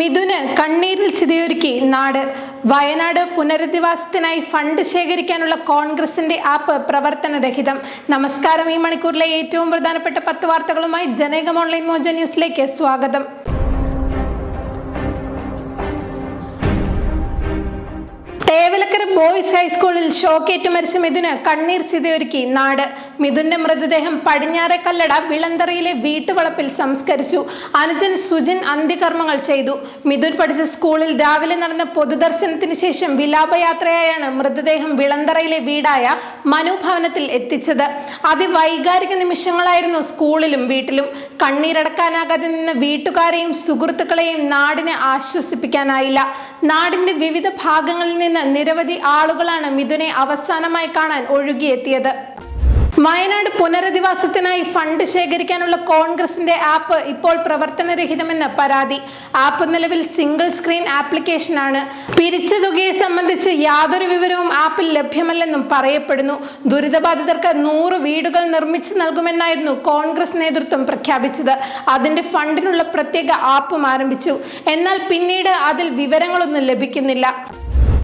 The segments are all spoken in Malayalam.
മിഥുന് കണ്ണീരിൽ ചിതയൊരുക്കി നാട് വയനാട് പുനരധിവാസത്തിനായി ഫണ്ട് ശേഖരിക്കാനുള്ള കോൺഗ്രസിന്റെ ആപ്പ് പ്രവർത്തനരഹിതം. നമസ്കാരം ഈ മണിക്കൂറിലെ ഏറ്റവും പ്രധാനപ്പെട്ട പത്ത് വാർത്തകളുമായി ജനകം ഓൺലൈൻ മോജ ന്യൂസിലേക്ക് സ്വാഗതം. തേവലക്കര ബോയ്സ് ഹൈസ്കൂളിൽ ഷോക്കേറ്റ് മരിച്ച മിഥുന് കണ്ണീർ ചിതയൊരുക്കി നാട്. മിഥുന്റെ മൃതദേഹം പടിഞ്ഞാറെ കല്ലട വിളന്തറയിലെ വീട്ടുവളപ്പിൽ സംസ്കരിച്ചു. അനുജൻ സുജിൻ അന്ത്യകർമ്മങ്ങൾ ചെയ്തു. മിഥുൻ പഠിച്ച സ്കൂളിൽ രാവിലെ നടന്ന പൊതുദർശനത്തിന് ശേഷം വിലാപയാത്രയായാണ് മൃതദേഹം വിളന്തറയിലെ വീടായ മനുഭവനത്തിൽ എത്തിച്ചത്. അതിവൈകാരിക നിമിഷങ്ങളായിരുന്നു സ്കൂളിലും വീട്ടിലും. കണ്ണീരടക്കാനാകാതെ നിന്ന് വീട്ടുകാരെയും സുഹൃത്തുക്കളെയും നാടിനെ ആശ്വസിപ്പിക്കാനായില്ല. നാടിന്റെ വിവിധ ഭാഗങ്ങളിൽ നിന്ന് നിരവധി ആളുകളാണ് മിഥുനെ അവസാനമായി കാണാൻ ഒഴുകിയെത്തിയത്. വയനാട് പുനരധിവാസത്തിനായി ഫണ്ട് ശേഖരിക്കാനുള്ള കോൺഗ്രസിന്റെ ആപ്പ് ഇപ്പോൾ പ്രവർത്തനരഹിതമെന്ന് പരാതി. ആപ്പ് നിലവിൽ സിംഗിൾ സ്ക്രീൻ ആപ്ലിക്കേഷനാണ്. പിരിച്ച തുകയെ സംബന്ധിച്ച് യാതൊരു വിവരവും ആപ്പിൽ ലഭ്യമല്ലെന്നും പറയപ്പെടുന്നു. ദുരിതബാധിതർക്ക് നൂറ് വീടുകൾ നിർമ്മിച്ചു നൽകുമെന്നായിരുന്നു കോൺഗ്രസ് നേതൃത്വം പ്രഖ്യാപിച്ചത്. അതിന്റെ ഫണ്ടിനുള്ള പ്രത്യേക ആപ്പും ആരംഭിച്ചു. എന്നാൽ പിന്നീട് അതിൽ വിവരങ്ങളൊന്നും ലഭിക്കുന്നില്ല.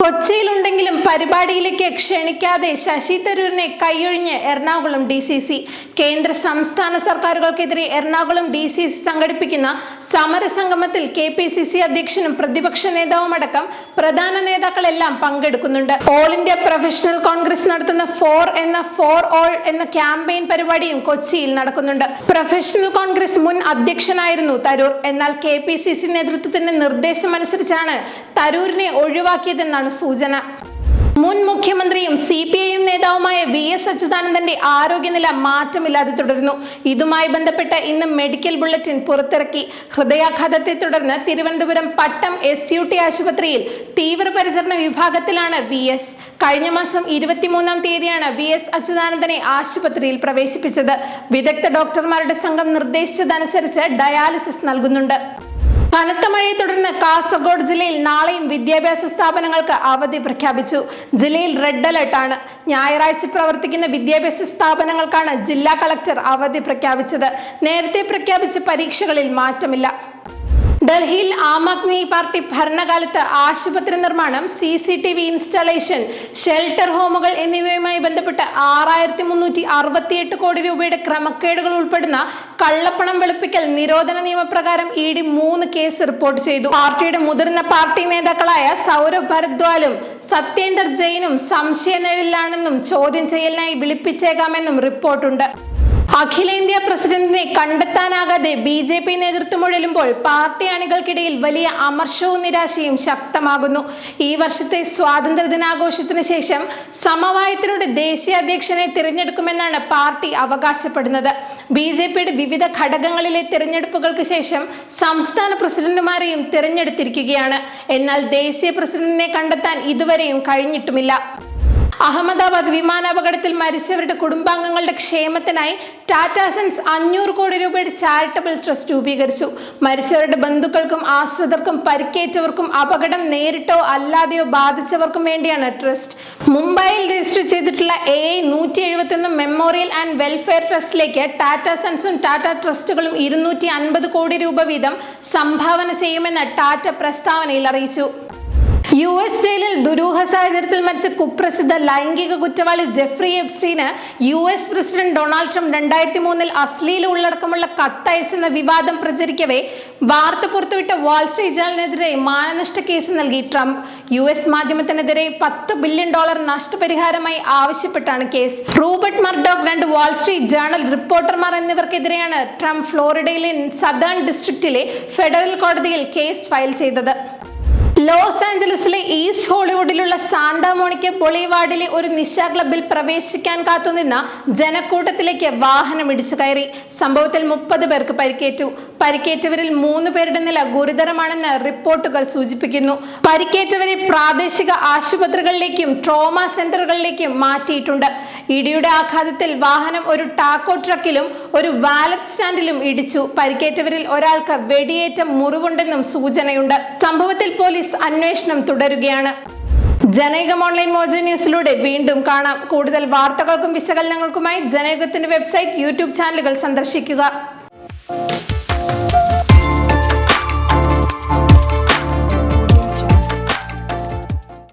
കൊച്ചിയിലുണ്ടെങ്കിലും പരിപാടിയിലേക്ക് ക്ഷണിക്കാതെ ശശി തരൂരിനെ കൈയൊഴിഞ്ഞ് എറണാകുളം ഡി സി സി. കേന്ദ്ര സംസ്ഥാന സർക്കാരുകൾക്കെതിരെ എറണാകുളം ഡി സി സി സംഘടിപ്പിക്കുന്ന സമരസംഗമത്തിൽ കെ പി സി സി അധ്യക്ഷനും പ്രതിപക്ഷ നേതാവുമടക്കം പ്രധാന നേതാക്കളെല്ലാം പങ്കെടുക്കുന്നുണ്ട്. ഓൾ ഇന്ത്യ പ്രൊഫഷണൽ കോൺഗ്രസ് നടത്തുന്ന ഫോർ എന്ന ഫോർ ഓൾ എന്ന ക്യാമ്പയിൻ പരിപാടിയും കൊച്ചിയിൽ നടക്കുന്നുണ്ട്. പ്രൊഫഷണൽ കോൺഗ്രസ് മുൻ അധ്യക്ഷനായിരുന്നു തരൂർ. എന്നാൽ കെ പി സി സി നേതൃത്വത്തിന്റെ നിർദ്ദേശമനുസരിച്ചാണ് തരൂരിനെ ഒഴിവാക്കിയതെന്നാണ് സൂചന. മുൻ മുഖ്യമന്ത്രിയും സി പി ഐ എം നേതാവുമായ വി എസ് അച്യുതാനന്ദന്റെ ആരോഗ്യനില മാറ്റമില്ലാതെ തുടരുന്നു. ഇതുമായി ബന്ധപ്പെട്ട് ഇന്ന് മെഡിക്കൽ ബുള്ളറ്റിൻ പുറത്തിറക്കി. ഹൃദയാഘാതത്തെ തുടർന്ന് Thiruvananthapuram Pattom S U T ആശുപത്രിയിൽ തീവ്രപരിചരണ വിഭാഗത്തിലാണ് വി എസ്. കഴിഞ്ഞ മാസം ഇരുപത്തിമൂന്നാം തീയതിയാണ് വി എസ് അച്യുതാനന്ദനെ ആശുപത്രിയിൽ പ്രവേശിപ്പിച്ചത്. വിദഗ്ധ ഡോക്ടർമാരുടെ സംഘം നിർദ്ദേശിച്ചതനുസരിച്ച് ഡയാലിസിസ് നൽകുന്നുണ്ട്. കനത്ത മഴയെ തുടർന്ന് കാസർഗോഡ് ജില്ലയിൽ നാളെയും വിദ്യാഭ്യാസ സ്ഥാപനങ്ങൾക്ക് അവധി പ്രഖ്യാപിച്ചു. ജില്ലയിൽ റെഡ് അലർട്ടാണ് ഞായറാഴ്ച പ്രവർത്തിക്കുന്ന വിദ്യാഭ്യാസ സ്ഥാപനങ്ങൾക്കാണ് ജില്ലാ കളക്ടർ അവധി പ്രഖ്യാപിച്ചത്. നേരത്തെ പ്രഖ്യാപിച്ച പരീക്ഷകളിൽ മാറ്റമില്ല. ഡൽഹിയിൽ ആം ആദ്മി പാർട്ടി ഭരണകാലത്ത് ആശുപത്രി നിർമ്മാണം C C T V installation shelter ഹോമുകൾ എന്നിവയുമായി ബന്ധപ്പെട്ട് ആറായിരത്തി മുന്നൂറ്റി അറുപത്തിയെട്ട് കോടി രൂപയുടെ ക്രമക്കേടുകൾ ഉൾപ്പെടുന്ന കള്ളപ്പണം വെളുപ്പിക്കൽ നിരോധന നിയമപ്രകാരം ഇ ഡി മൂന്ന് കേസ് റിപ്പോർട്ട് ചെയ്തു. പാർട്ടിയുടെ മുതിർന്ന പാർട്ടി നേതാക്കളായ സൗരഭ് ഭരദ്വാലും സത്യേന്ദർ ജെയിനും സംശയനിഴലിലാണെന്നും ചോദ്യം ചെയ്യലിനായി വിളിപ്പിച്ചേക്കാമെന്നും റിപ്പോർട്ടുണ്ട്. അഖിലേന്ത്യാ പ്രസിഡന്റിനെ കണ്ടെത്താനാകാതെ ബി ജെ പി നേതൃത്വം ഉഴലുമ്പോൾ പാർട്ടി അണികൾക്കിടയിൽ വലിയ അമർഷവും നിരാശയും ശക്തമാകുന്നു. ഈ വർഷത്തെ സ്വാതന്ത്ര്യ ദിനാഘോഷത്തിന് ശേഷം സമവായത്തിലൂടെ ദേശീയ അധ്യക്ഷനെ തിരഞ്ഞെടുക്കുമെന്നാണ് പാർട്ടി അവകാശപ്പെടുന്നത്. ബി ജെ പിയുടെ വിവിധ ഘടകങ്ങളിലെ തിരഞ്ഞെടുപ്പുകൾക്ക് ശേഷം സംസ്ഥാന പ്രസിഡന്റുമാരെയും തിരഞ്ഞെടുത്തിരിക്കുകയാണ്. എന്നാൽ ദേശീയ പ്രസിഡന്റിനെ കണ്ടെത്താൻ ഇതുവരെയും കഴിഞ്ഞിട്ടുമില്ല. അഹമ്മദാബാദ് വിമാനാപകടത്തിൽ മരിച്ചവരുടെ കുടുംബാംഗങ്ങളുടെ ക്ഷേമത്തിനായി ടാറ്റ സൺസ് അഞ്ഞൂറ് കോടി രൂപയുടെ ചാരിറ്റബിൾ ട്രസ്റ്റ് രൂപീകരിച്ചു. മരിച്ചവരുടെ ബന്ധുക്കൾക്കും ആശ്രിതർക്കും പരിക്കേറ്റവർക്കും അപകടം നേരിട്ടോ അല്ലാതെയോ ബാധിച്ചവർക്കും വേണ്ടിയാണ് ട്രസ്റ്റ്. മുംബൈയിൽ രജിസ്റ്റർ ചെയ്തിട്ടുള്ള എ ഐ നൂറ്റി എഴുപത്തിയൊന്ന് മെമ്മോറിയൽ ആൻഡ് വെൽഫെയർ ട്രസ്റ്റിലേക്ക് ടാറ്റ സൺസും ടാറ്റ ട്രസ്റ്റുകളും ഇരുന്നൂറ്റി അൻപത് കോടി രൂപ വീതം സംഭാവന ചെയ്യുമെന്ന് ടാറ്റ പ്രസ്താവനയിൽ അറിയിച്ചു. യു എസ് ജയിലിൽ ദുരൂഹ സാഹചര്യത്തിൽ മരിച്ച കുപ്രസിദ്ധ ലൈംഗിക കുറ്റവാളി Jeffrey എബ്സ്റ്റീന് U S president Donald Trump രണ്ടായിരത്തി മൂന്നിൽ അശ്ലീല ഉള്ളടക്കമുള്ള കത്തയച്ചെന്ന വിവാദം പ്രചരിക്കവേ വാർത്ത പുറത്തുവിട്ട വാൾസ്ട്രീറ്റ് ജേണലിനെതിരെ മാനനഷ്ട കേസ് നൽകി ട്രംപ്. യു എസ് മാധ്യമത്തിനെതിരെ പത്ത് ബില്യൺ ഡോളർ നഷ്ടപരിഹാരമായി ആവശ്യപ്പെട്ടാണ് കേസ്. റൂബർട്ട് മർഡോക്ക് രണ്ട് വാൾസ്ട്രീറ്റ് ജേണൽ റിപ്പോർട്ടർമാർ എന്നിവർക്കെതിരെയാണ് ട്രംപ് ഫ്ലോറിഡയിലെ സദേൺ ഡിസ്ട്രിക്റ്റിലെ ഫെഡറൽ കോടതിയിൽ കേസ് ഫയൽ ചെയ്തത്. ലോസ് ആഞ്ചലസിലെ ഈസ്റ്റ് ഹോളിവുഡിലുള്ള സാന്താ മോണിക്ക ബൊളിവാർഡിലെ ഒരു നിശാ ക്ലബിൽ പ്രവേശിക്കാൻ കാത്തുനിന്ന ജനക്കൂട്ടത്തിലേക്ക് വാഹനം ഇടിച്ചു കയറി. സംഭവത്തിൽ മുപ്പത് പേർക്ക് പരിക്കേറ്റു. പരിക്കേറ്റവരിൽ മൂന്ന് പേരുടെ നില ഗുരുതരമാണെന്ന് റിപ്പോർട്ടുകൾ സൂചിപ്പിക്കുന്നു. പരിക്കേറ്റവരെ പ്രാദേശിക ആശുപത്രികളിലേക്കും ട്രോമ സെന്ററുകളിലേക്കും മാറ്റിയിട്ടുണ്ട്. ഇടിയുടെ ആഘാതത്തിൽ വാഹനം ഒരു ടാക്കോ ട്രക്കിലും ഒരു വാലറ്റ് സ്റ്റാൻഡിലും ഇടിച്ചു. പരിക്കേറ്റവരിൽ ഒരാൾക്ക് വെടിയേറ്റ മുറിവുണ്ടെന്നും സൂചനയുണ്ട്. സംഭവത്തിൽ പോലീസ് അന്വേഷണം തുടരുകയാണ്. ജനകം ഓൺലൈൻ മോജ ന്യൂസിലൂടെ വീണ്ടും കാണാം. കൂടുതൽ വാർത്തകൾക്കും വിശകലനങ്ങൾക്കുമായി ജനകത്തിന്റെ വെബ്സൈറ്റ് യൂട്യൂബ് ചാനലുകൾ സന്ദർശിക്കുക.